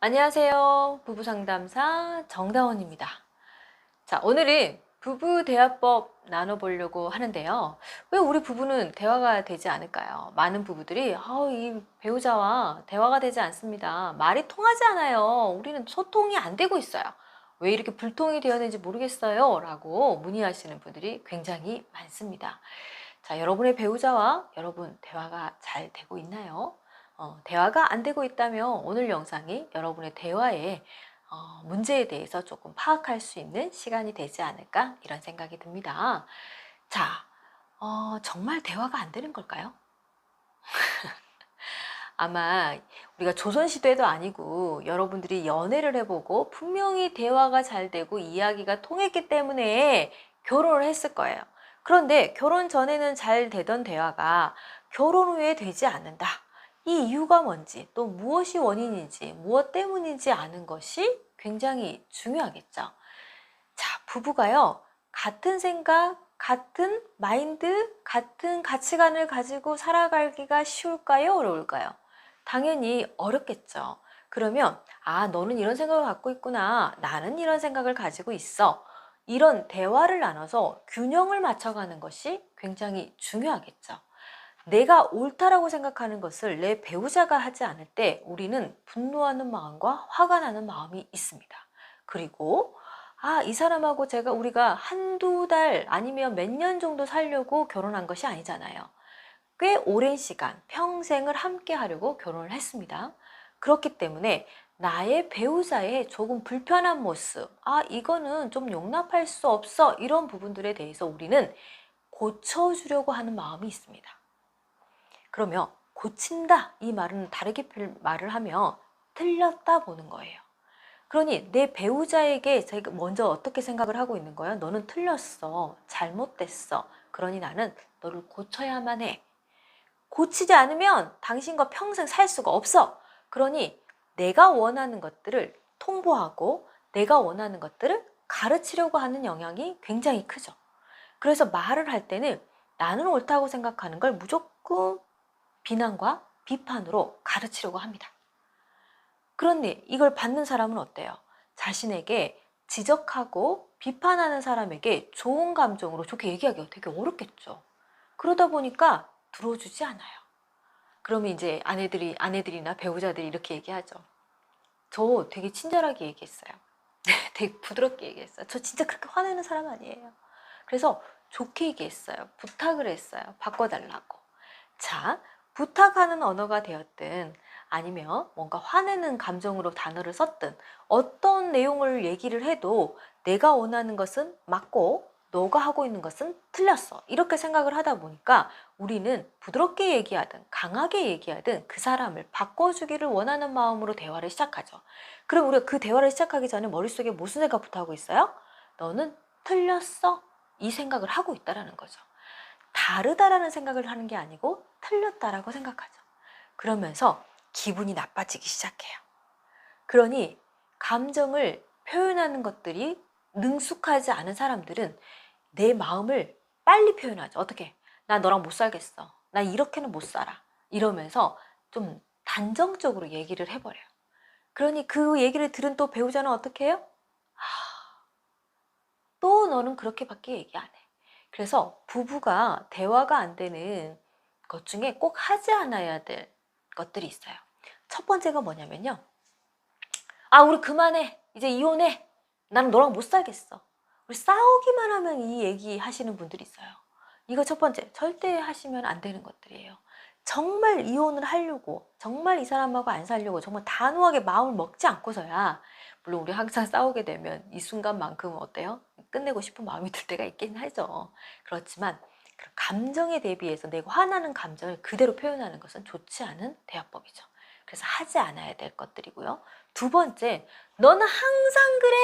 안녕하세요. 부부상담사 정다원입니다. 자, 오늘은 부부 대화법 나눠보려고 하는데요. 왜 우리 부부는 대화가 되지 않을까요? 많은 부부들이 아, 이 배우자와 대화가 되지 않습니다. 말이 통하지 않아요. 우리는 소통이 안 되고 있어요. 왜 이렇게 불통이 되었는지 모르겠어요. 라고 문의하시는 분들이 굉장히 많습니다. 자, 여러분의 배우자와 여러분 대화가 잘 되고 있나요? 어, 대화가 안 되고 있다면 오늘 영상이 여러분의 대화에 어, 문제에 대해서 조금 파악할 수 있는 시간이 되지 않을까 이런 생각이 듭니다. 자, 어, 정말 대화가 안 되는 걸까요? 아마 우리가 조선시대도 아니고 여러분들이 연애를 해보고 분명히 대화가 잘 되고 이야기가 통했기 때문에 결혼을 했을 거예요. 그런데 결혼 전에는 잘 되던 대화가 결혼 후에 되지 않는다. 이 이유가 뭔지 또 무엇이 원인인지 무엇 때문인지 아는 것이 굉장히 중요하겠죠. 자, 부부가요. 같은 생각, 같은 마인드, 같은 가치관을 가지고 살아가기가 쉬울까요? 어려울까요? 당연히 어렵겠죠. 그러면, 아, 너는 이런 생각을 갖고 있구나. 나는 이런 생각을 가지고 있어. 이런 대화를 나눠서 균형을 맞춰가는 것이 굉장히 중요하겠죠. 내가 옳다라고 생각하는 것을 내 배우자가 하지 않을 때 우리는 분노하는 마음과 화가 나는 마음이 있습니다. 그리고 아, 이 사람하고 제가 우리가 한두 달 아니면 몇 년 정도 살려고 결혼한 것이 아니잖아요. 꽤 오랜 시간, 평생을 함께 하려고 결혼을 했습니다. 그렇기 때문에 나의 배우자의 조금 불편한 모습, 아, 이거는 좀 용납할 수 없어. 이런 부분들에 대해서 우리는 고쳐주려고 하는 마음이 있습니다. 그러면 고친다 이 말은 다르게 말을 하면 틀렸다 보는 거예요. 그러니 내 배우자에게 제가 먼저 어떻게 생각을 하고 있는 거야? 너는 틀렸어. 잘못됐어. 그러니 나는 너를 고쳐야만 해. 고치지 않으면 당신과 평생 살 수가 없어. 그러니 내가 원하는 것들을 통보하고 내가 원하는 것들을 가르치려고 하는 영향이 굉장히 크죠. 그래서 말을 할 때는 나는 옳다고 생각하는 걸 무조건 비난과 비판으로 가르치려고 합니다. 그런데 이걸 받는 사람은 어때요? 자신에게 지적하고 비판하는 사람에게 좋은 감정으로 좋게 얘기하기가 되게 어렵겠죠. 그러다 보니까 들어주지 않아요. 그러면 이제 아내들이, 아내들이나 배우자들이 이렇게 얘기하죠. 저 되게 친절하게 얘기했어요. 되게 부드럽게 얘기했어요. 저 진짜 그렇게 화내는 사람 아니에요. 그래서 좋게 얘기했어요. 부탁을 했어요. 바꿔달라고. 자, 부탁하는 언어가 되었든 아니면 뭔가 화내는 감정으로 단어를 썼든 어떤 내용을 얘기를 해도 내가 원하는 것은 맞고 너가 하고 있는 것은 틀렸어. 이렇게 생각을 하다 보니까 우리는 부드럽게 얘기하든 강하게 얘기하든 그 사람을 바꿔주기를 원하는 마음으로 대화를 시작하죠. 그럼 우리가 그 대화를 시작하기 전에 머릿속에 무슨 생각부터 하고 있어요? 너는 틀렸어. 이 생각을 하고 있다라는 거죠. 다르다라는 생각을 하는 게 아니고 틀렸다라고 생각하죠. 그러면서 기분이 나빠지기 시작해요. 그러니 감정을 표현하는 것들이 능숙하지 않은 사람들은 내 마음을 빨리 표현하죠. 어떻게? 나 너랑 못 살겠어. 나 이렇게는 못 살아. 이러면서 좀 단정적으로 얘기를 해버려요. 그러니 그 얘기를 들은 또 배우자는 어떻게 해요? 아, 또 너는 그렇게밖에 얘기 안 해. 그래서 부부가 대화가 안 되는 것 중에 꼭 하지 않아야 될 것들이 있어요. 첫 번째가 뭐냐면요. 아, 우리 그만해. 이제 이혼해. 나는 너랑 못 살겠어. 우리 싸우기만 하면 이 얘기 하시는 분들이 있어요. 이거 첫 번째. 절대 하시면 안 되는 것들이에요. 정말 이혼을 하려고, 정말 이 사람하고 안 살려고, 정말 단호하게 마음을 먹지 않고서야, 물론 우리 항상 싸우게 되면 이 순간만큼은 어때요? 끝내고 싶은 마음이 들 때가 있긴 하죠. 그렇지만 감정에 대비해서 내가 화나는 감정을 그대로 표현하는 것은 좋지 않은 대화법이죠. 그래서 하지 않아야 될 것들이고요. 두 번째, 너는 항상 그래.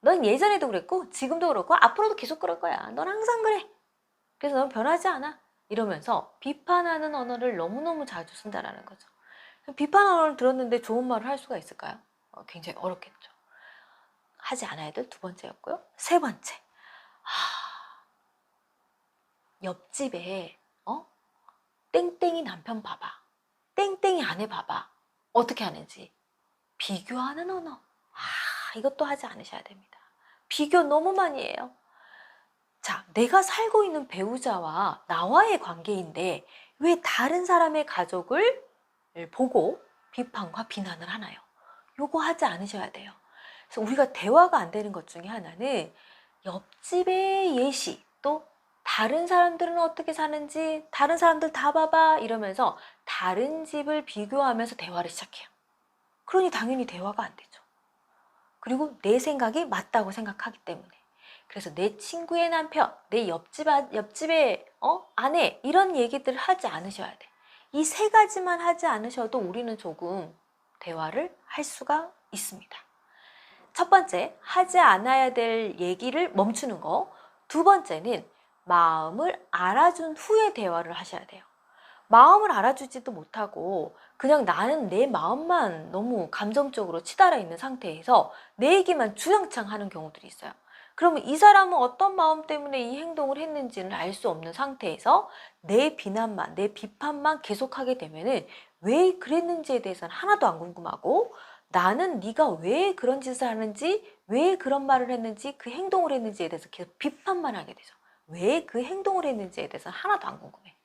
넌 예전에도 그랬고 지금도 그렇고 앞으로도 계속 그럴 거야. 넌 항상 그래. 그래서 넌 변하지 않아. 이러면서 비판하는 언어를 너무너무 자주 쓴다라는 거죠. 비판 언어를 들었는데 좋은 말을 할 수가 있을까요? 어, 굉장히 어렵겠죠. 하지 않아야 될 두 번째였고요. 세 번째. 하... 옆집에 어? 땡땡이 남편 봐봐. 땡땡이 아내 봐봐. 어떻게 하는지. 비교하는 언어. 아, 이것도 하지 않으셔야 됩니다. 비교 너무 많이 해요. 자, 내가 살고 있는 배우자와 나와의 관계인데 왜 다른 사람의 가족을 보고 비판과 비난을 하나요? 요거 하지 않으셔야 돼요. 그래서 우리가 대화가 안 되는 것 중에 하나는 옆집의 예시 또 다른 사람들은 어떻게 사는지 다른 사람들 다 봐봐 이러면서 다른 집을 비교하면서 대화를 시작해요. 그러니 당연히 대화가 안 되죠. 그리고 내 생각이 맞다고 생각하기 때문에. 그래서 내 친구의 남편, 내 옆집, 아- 옆집의 어? 아내 이런 얘기들을 하지 않으셔야 돼. 이 세 가지만 하지 않으셔도 우리는 조금 대화를 할 수가 있습니다. 첫 번째, 하지 않아야 될 얘기를 멈추는 거. 두 번째는 마음을 알아준 후에 대화를 하셔야 돼요. 마음을 알아주지도 못하고 그냥 나는 내 마음만 너무 감정적으로 치달아 있는 상태에서 내 얘기만 주장창 하는 경우들이 있어요. 그러면 이 사람은 어떤 마음 때문에 이 행동을 했는지는 알 수 없는 상태에서 내 비난만, 내 비판만 계속하게 되면은 왜 그랬는지에 대해서는 하나도 안 궁금하고 나는 네가 왜 그런 짓을 하는지, 왜 그런 말을 했는지, 그 행동을 했는지에 대해서 계속 비판만 하게 되죠. 왜 그 행동을 했는지에 대해서는 하나도 안 궁금해.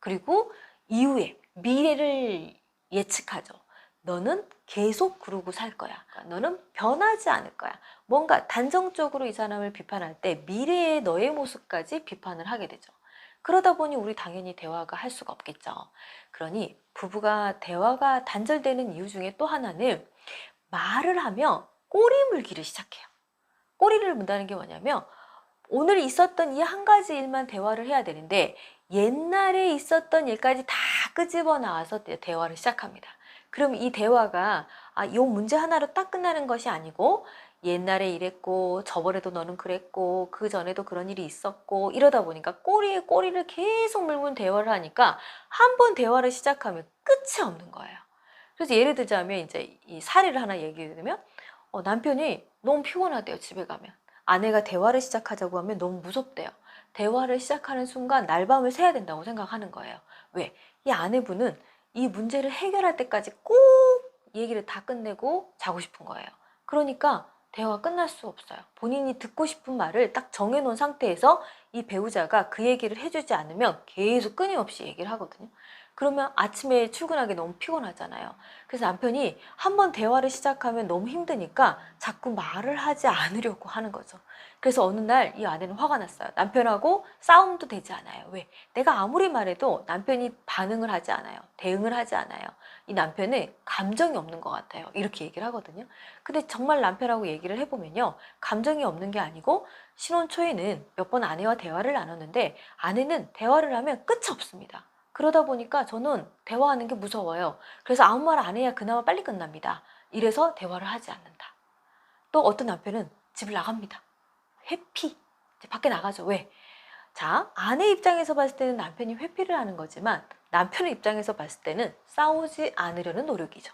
그리고 이후에 미래를 예측하죠. 너는 계속 그러고 살 거야. 너는 변하지 않을 거야. 뭔가 단정적으로 이 사람을 비판할 때 미래의 너의 모습까지 비판을 하게 되죠. 그러다 보니 우리 당연히 대화가 할 수가 없겠죠. 그러니 부부가 대화가 단절되는 이유 중에 또 하나는 말을 하면 꼬리 물기를 시작해요. 꼬리를 문다는 게 뭐냐면 오늘 있었던 이 한 가지 일만 대화를 해야 되는데 옛날에 있었던 일까지 다 끄집어 나와서 대- 대화를 시작합니다. 그럼 이 대화가 아, 요 문제 하나로 딱 끝나는 것이 아니고 옛날에 이랬고 저번에도 너는 그랬고 그 전에도 그런 일이 있었고 이러다 보니까 꼬리에 꼬리를 계속 물면 대화를 하니까 한 번 대화를 시작하면 끝이 없는 거예요. 그래서 예를 들자면 이제 이 사례를 하나 얘기해 드리면 어, 남편이 너무 피곤하대요 집에 가면 아내가 대화를 시작하자고 하면 너무 무섭대요. 대화를 시작하는 순간 날밤을 새야 된다고 생각하는 거예요. 왜? 이 아내분은 이 문제를 해결할 때까지 꼭 얘기를 다 끝내고 자고 싶은 거예요. 그러니까 대화가 끝날 수 없어요. 본인이 듣고 싶은 말을 딱 정해놓은 상태에서 이 배우자가 그 얘기를 해주지 않으면 계속 끊임없이 얘기를 하거든요. 그러면 아침에 출근하기 너무 피곤하잖아요. 그래서 남편이 한번 대화를 시작하면 너무 힘드니까 자꾸 말을 하지 않으려고 하는 거죠. 그래서 어느 날 이 아내는 화가 났어요. 남편하고 싸움도 되지 않아요. 왜? 내가 아무리 말해도 남편이 반응을 하지 않아요. 대응을 하지 않아요. 이 남편은 감정이 없는 것 같아요. 이렇게 얘기를 하거든요. 근데 정말 남편하고 얘기를 해보면요. 감정이 없는 게 아니고 신혼 초에는 몇 번 아내와 대화를 나눴는데 아내는 대화를 하면 끝이 없습니다. 그러다 보니까 저는 대화하는 게 무서워요. 그래서 아무 말 안 해야 그나마 빨리 끝납니다. 이래서 대화를 하지 않는다. 또 어떤 남편은 집을 나갑니다. 회피. 밖에 나가죠. 왜? 자, 아내 입장에서 봤을 때는 남편이 회피를 하는 거지만 남편의 입장에서 봤을 때는 싸우지 않으려는 노력이죠.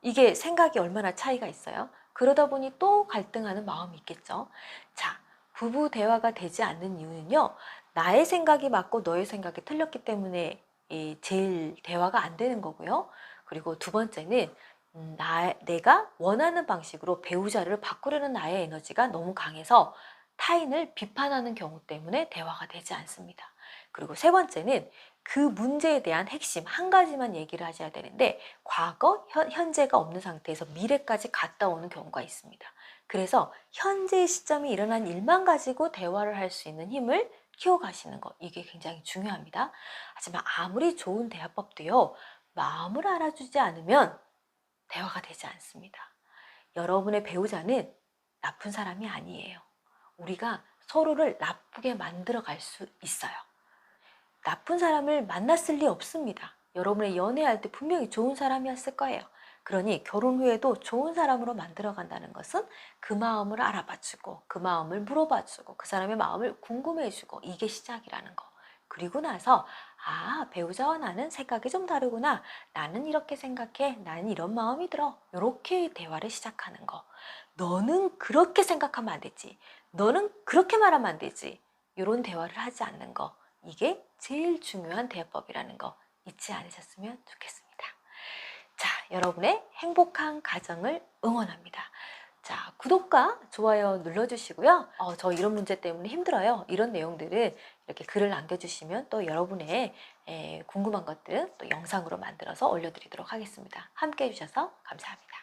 이게 생각이 얼마나 차이가 있어요? 그러다 보니 또 갈등하는 마음이 있겠죠. 자, 부부 대화가 되지 않는 이유는요. 나의 생각이 맞고 너의 생각이 틀렸기 때문에 이 제일 대화가 안 되는 거고요. 그리고 두 번째는 음, 나, 내가 원하는 방식으로 배우자를 바꾸려는 나의 에너지가 너무 강해서 타인을 비판하는 경우 때문에 대화가 되지 않습니다. 그리고 세 번째는 그 문제에 대한 핵심 한 가지만 얘기를 하셔야 되는데 과거, 현, 현재가 없는 상태에서 미래까지 갔다 오는 경우가 있습니다. 그래서 현재 시점이 일어난 일만 가지고 대화를 할 수 있는 힘을 키워가시는 것 이게 굉장히 중요합니다. 하지만 아무리 좋은 대화법도요 마음을 알아주지 않으면 대화가 되지 않습니다. 여러분의 배우자는 나쁜 사람이 아니에요. 우리가 서로를 나쁘게 만들어 갈 수 있어요. 나쁜 사람을 만났을 리 없습니다. 여러분의 연애할 때 분명히 좋은 사람이었을 거예요. 그러니 결혼 후에도 좋은 사람으로 만들어 간다는 것은 그 마음을 알아봐 주고 그 마음을 물어봐 주고 그 사람의 마음을 궁금해 주고 이게 시작이라는 거. 그리고 나서 아 배우자와 나는 생각이 좀 다르구나. 나는 이렇게 생각해. 나는 이런 마음이 들어. 이렇게 대화를 시작하는 거. 너는 그렇게 생각하면 안 되지. 너는 그렇게 말하면 안 되지. 이런 대화를 하지 않는 거. 이게 제일 중요한 대화법이라는 거. 잊지 않으셨으면 좋겠습니다. 자 여러분의 행복한 가정을 응원합니다. 자, 구독과 좋아요 눌러주시고요. 어, 저 이런 문제 때문에 힘들어요. 이런 내용들은 이렇게 글을 남겨주시면 또 여러분의 에, 궁금한 것들은 또 영상으로 만들어서 올려드리도록 하겠습니다. 함께 해주셔서 감사합니다.